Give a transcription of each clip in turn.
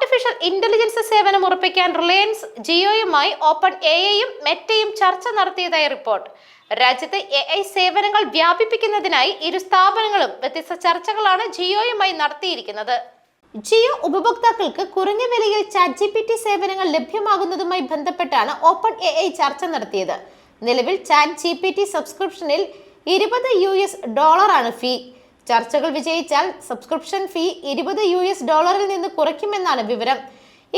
Artificial intelligence സേവനം ഉറപ്പിക്കാൻ Reliance ജിയോയുമായി open A ഐയും മെറ്റയും ചർച്ച നടത്തിയതായി റിപ്പോർട്ട്. രാജ്യത്ത് എ ഐ സേവനങ്ങൾ വ്യാപിപ്പിക്കുന്നതിനായി ഇരു സ്ഥാപനങ്ങളും വ്യത്യസ്ത ചർച്ചകളാണ് ജിയോയുമായി നടത്തിയിരിക്കുന്നത്. ജിയോ ഉപഭോക്താക്കൾക്ക് കുറഞ്ഞ വിലയിൽ ചാറ്റ് ജി പി ടി സേവനങ്ങൾ ലഭ്യമാകുന്നതുമായി ബന്ധപ്പെട്ടാണ് ഓപ്പൺ എ ഐ ചർച്ച നടത്തിയത്. നിലവിൽ ചാറ്റ് ജി പി ടി സബ്സ്ക്രിപ്ഷനിൽ ഇരുപത് യു എസ് ഡോളറാണ് ഫീ. ചർച്ചകൾ വിജയിച്ചാൽ സബ്സ്ക്രിപ്ഷൻ ഫീ ഇരുപത് യു എസ് ഡോളറിൽ നിന്ന് കുറയ്ക്കുമെന്നാണ് വിവരം.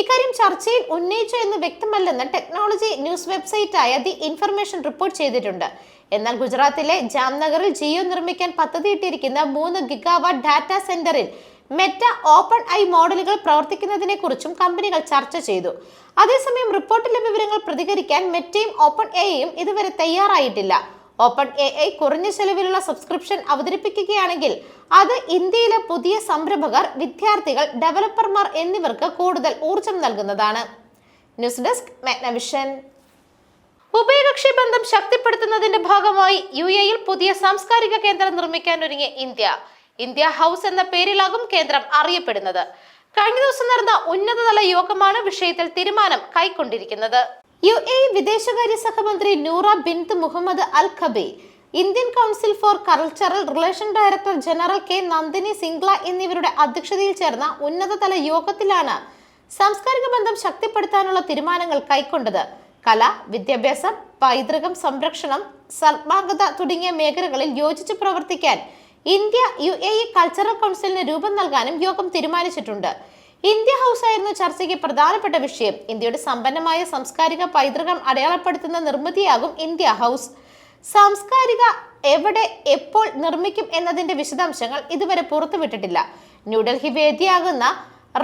ഇക്കാര്യം ചർച്ചയിൽ ഉന്നയിച്ചു എന്ന് വ്യക്തമല്ലെന്ന് ടെക്നോളജി ന്യൂസ് വെബ്സൈറ്റായ ദി ഇൻഫർമേഷൻ റിപ്പോർട്ട് ചെയ്തിട്ടുണ്ട്. എന്നാൽ ഗുജറാത്തിലെ ജാംനഗറിൽ ജിയോ നിർമ്മിക്കാൻ പദ്ധതിയിട്ടിരിക്കുന്ന മൂന്ന് ഗിഗാവാട്ട് ഡാറ്റാ സെന്ററിൽ മെറ്റ ഓപ്പൺ ഐ മോഡലുകൾ പ്രവർത്തിക്കുന്നതിനെ കുറിച്ചും കമ്പനികൾ ചർച്ച ചെയ്തു. അതേസമയം റിപ്പോർട്ടിലെ വിവരങ്ങൾ പ്രതികരിക്കാൻ മെറ്റയും ഓപ്പൺ എയും ഇതുവരെ തയ്യാറായിട്ടില്ല. ഓപ്പൺ എ ഐ കുറഞ്ഞ ചെലവിലുള്ള സബ്സ്ക്രിപ്ഷൻ അവതരിപ്പിക്കുകയാണെങ്കിൽ അത് ഇന്ത്യയിലെ പുതിയ സംരംഭകർ വിദ്യാർത്ഥികൾ ഡെവലപ്പർമാർ എന്നിവർക്ക് കൂടുതൽ ഊർജം നൽകുന്നതാണ്. News desk Magnavision. ഉഭയകക്ഷി ബന്ധം ശക്തിപ്പെടുത്തുന്നതിന്റെ ഭാഗമായി യു എയിൽ പുതിയ സാംസ്കാരിക കേന്ദ്രം നിർമ്മിക്കാൻ ഒരുങ്ങിയ ഇന്ത്യ. ഇന്ത്യ ഹൗസ് എന്ന പേരിലാകും കേന്ദ്രം അറിയപ്പെടുന്നത്. കഴിഞ്ഞ ദിവസം നടന്ന ഉന്നതതല യോഗമാണ് വിഷയത്തിൽ തീരുമാനം കൈക്കൊണ്ടിരിക്കുന്നത്. യു എ വിദേശകാര്യ സഹമന്ത്രി Noura bint Mohammed Al Kaabi Indian Council for Cultural Relation Director General K Nandini Singla എന്നിവരുടെ അധ്യക്ഷതയിൽ ചേർന്ന ഉന്നതതല യോഗത്തിലാണ് സാംസ്കാരിക ബന്ധം ശക്തിപ്പെടുത്താനുള്ള തീരുമാനങ്ങൾ കൈക്കൊണ്ടത്. കല വിദ്യാഭ്യാസം പൈതൃകം സംരക്ഷണം സർമാഗത തുടങ്ങിയ മേഖലകളിൽ യോജിച്ച് പ്രവർത്തിക്കാൻ ഇന്ത്യ യു എ കൾച്ചറൽ കൗൺസിലിന് രൂപം നൽകാനും യോഗം തീരുമാനിച്ചിട്ടുണ്ട്. ഇന്ത്യ ഹൗസ് ആയിരുന്നു ചർച്ചയ്ക്ക് പ്രധാനപ്പെട്ട വിഷയം. ഇന്ത്യയുടെ സമ്പന്നമായ സാംസ്കാരിക പൈതൃകം അടയാളപ്പെടുത്തുന്ന നിർമ്മിതിയാകും ഇന്ത്യ ഹൗസ്. സാംസ്കാരിക എവിടെ എപ്പോൾ നിർമ്മിക്കും എന്നതിന്റെ വിശദാംശങ്ങൾ ഇതുവരെ പുറത്തുവിട്ടിട്ടില്ല. ന്യൂഡൽഹി വേദിയാകുന്ന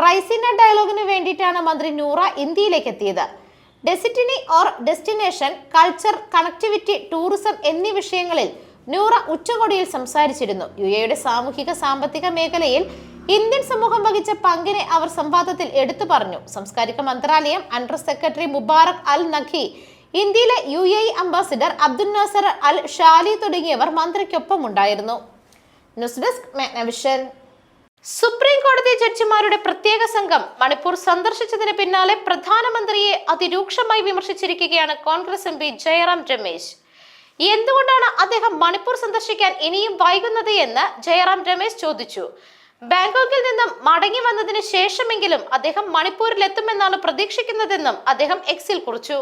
റൈസിന ഡയലോഗിന് വേണ്ടിയിട്ടാണ് മന്ത്രി നൂറ ഇന്ത്യയിലേക്ക് എത്തിയത് destiny or destination culture connectivity tourism എന്നീ വിഷയങ്ങളിൽ നൂറ ഉച്ചകോടിയിൽ സംസാരിച്ചിരുന്നു. യു എയുടെ സാമൂഹിക സാമ്പത്തിക മേഖലയിൽ ഇന്ത്യൻ സമൂഹം വഹിച്ച പങ്കിനെ അവർ സംവാദത്തിൽ എടുത്തു പറഞ്ഞു. സാംസ്കാരിക മന്ത്രാലയം under secretary Mubarak Al Nakhi ഇന്ത്യയിലെ U A ambassador Abdul Nasser Al Shali തുടങ്ങിയവർ മന്ത്രിക്കൊപ്പം ഉണ്ടായിരുന്നു ന്യൂസ് ഡെസ്ക് മാഗ്നവിഷൻ. സുപ്രീം കോടതി ജഡ്ജിമാരുടെ പ്രത്യേക സംഘം മണിപ്പൂർ സന്ദർശിച്ചതിന് പിന്നാലെ പ്രധാനമന്ത്രിയെ അതിരൂക്ഷമായി വിമർശിച്ചിരിക്കുകയാണ് കോൺഗ്രസ് എം പി ജയറാം രമേശ്. എന്തുകൊണ്ടാണ് അദ്ദേഹം മണിപ്പൂർ സന്ദർശിക്കാൻ ഇനിയും വൈകുന്നത് എന്ന് ജയറാം രമേശ് ചോദിച്ചു. ബാങ്കോക്കിൽ നിന്നും മടങ്ങി വന്നതിന് ശേഷമെങ്കിലും അദ്ദേഹം മണിപ്പൂരിൽ എത്തുമെന്നാണ് പ്രതീക്ഷിക്കുന്നതെന്നും അദ്ദേഹം എക്സിൽ കുറിച്ചു.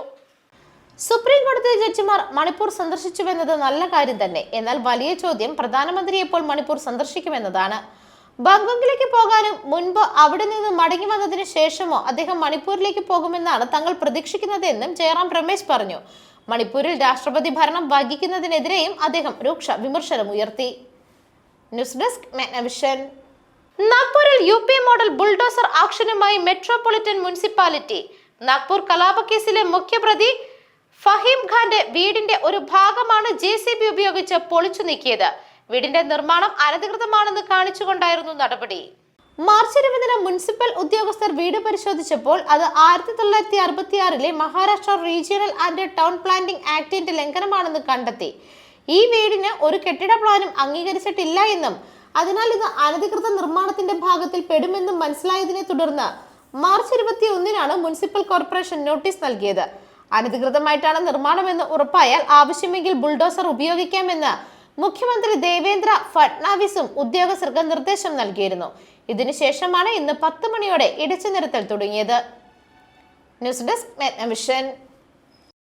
സുപ്രീം കോടതി ജഡ്ജിമാർ മണിപ്പൂർ സന്ദർശിച്ചുവെന്നത് നല്ല കാര്യം തന്നെ. എന്നാൽ വലിയ ചോദ്യം പ്രധാനമന്ത്രി എപ്പോൾ മണിപ്പൂർ സന്ദർശിക്കുമെന്നതാണ്. ബാങ്കോക്കിലേക്ക് പോകാനും മുൻപ് അവിടെ നിന്ന് മടങ്ങി വന്നതിന് ശേഷമോ അദ്ദേഹം മണിപ്പൂരിലേക്ക് പോകുമെന്നാണ് തങ്ങൾ പ്രതീക്ഷിക്കുന്നത് എന്നും ജയറാം രമേശ് പറഞ്ഞു. മണിപ്പൂരിൽ രാഷ്ട്രപതി ഭരണം വഹിക്കുന്നതിനെതിരെയും അദ്ദേഹം രൂക്ഷ വിമർശനം ഉയർത്തി. News desk Magnavision. നാഗ്പൂരിൽ യു പി മോഡൽ ബുൾഡോസർ ആക്ഷനുമായി മെട്രോപൊളിറ്റൻ മുനിസിപ്പാലിറ്റി. നാഗ്പൂർ കലാപക്കേസിലെ മുഖ്യപ്രതി ഫഹീം ഖാന്റെ വീടിന്റെ ഒരു ഭാഗമാണ് ജെ സി ബി ഉപയോഗിച്ച് പൊളിച്ചു നീക്കിയത്. വീടിന്റെ നിർമ്മാണം അനധികൃതമാണെന്ന് കാണിച്ചുകൊണ്ടായിരുന്നു നടപടി. മാർച്ച് ഇരുപതിന് മുനിസിപ്പൽ ഉദ്യോഗസ്ഥർ വീട് പരിശോധിച്ചപ്പോൾ അത് ആയിരത്തി തൊള്ളായിരത്തി അറുപത്തി ആറിലെ Maharashtra regional and town planning ആക്ടിന്റെ ലംഘനമാണെന്ന് കണ്ടെത്തി. ഈ വീടിന് ഒരു കെട്ടിട പ്ലാനും അംഗീകരിച്ചിട്ടില്ല എന്നും അതിനാൽ ഇത് അനധികൃത നിർമ്മാണത്തിന്റെ ഭാഗത്തിൽ പെടുമെന്ന് മനസ്സിലായതിനെ തുടർന്ന് മാർച്ച് ഇരുപത്തി ഒന്നിനാണ് മുനിസിപ്പൽ കോർപ്പറേഷൻ നോട്ടീസ് നൽകിയത്. അനധികൃതമായിട്ടാണ് നിർമ്മാണമെന്ന് ഉറപ്പായാൽ ആവശ്യമെങ്കിൽ ബുൾഡോസർ ഉപയോഗിക്കാമെന്ന് മുഖ്യമന്ത്രി ദേവേന്ദ്ര ഫട്നാവിസും ഉദ്യോഗസ്ഥർക്ക് നിർദ്ദേശം നൽകിയിരുന്നു. ഇതിനുശേഷമാണ് ഇന്ന് പത്ത് മണിയോടെ ഇടിച്ചു നിരത്തൽ തുടങ്ങിയത്. News desk Magnavision.